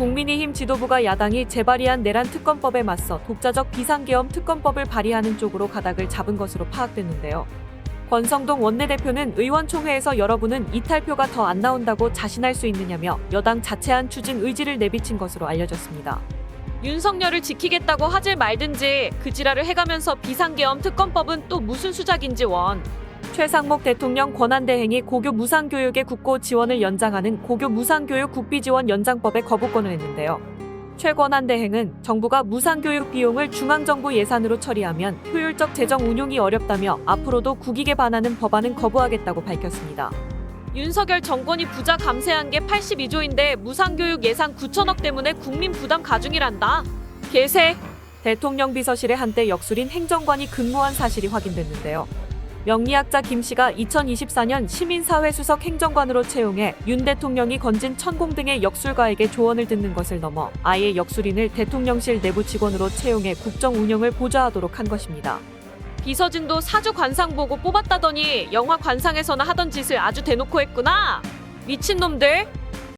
국민의힘 지도부가 야당이 재발의한 내란 특검법에 맞서 독자적 비상계엄 특검법을 발의하는 쪽으로 가닥을 잡은 것으로 파악됐는데요. 권성동 원내대표는 의원총회에서 여러분은 이탈표가 더 안 나온다고 자신할 수 있느냐며 여당 자체한 추진 의지를 내비친 것으로 알려졌습니다. 윤석열을 지키겠다고 하질 말든지 그 지랄을 해가면서 비상계엄 특검법은 또 무슨 수작인지 원. 최상목 대통령 권한대행이 고교 무상교육의 국고 지원을 연장하는 고교 무상교육 국비지원 연장법에 거부권을 했는데요. 최 권한 대행은 정부가 무상교육 비용을 중앙정부 예산으로 처리하면 효율적 재정 운용이 어렵다며 앞으로도 국익에 반하는 법안은 거부하겠다고 밝혔습니다. 윤석열 정권이 부자 감세한 게 82조인데 무상교육 예산 9천억 때문에 국민 부담 가중이란다. 개새. 대통령 비서실에 한때 역술인 행정관이 근무한 사실이 확인됐는데요. 명리학자 김 씨가 2024년 시민사회 수석 행정관으로 채용해 윤 대통령이 건진 천공 등의 역술가에게 조언을 듣는 것을 넘어 아예 역술인을 대통령실 내부 직원으로 채용해 국정 운영을 보좌하도록 한 것입니다. 비서진도 사주 관상 보고 뽑았다더니 영화 관상에서나 하던 짓을 아주 대놓고 했구나. 미친놈들.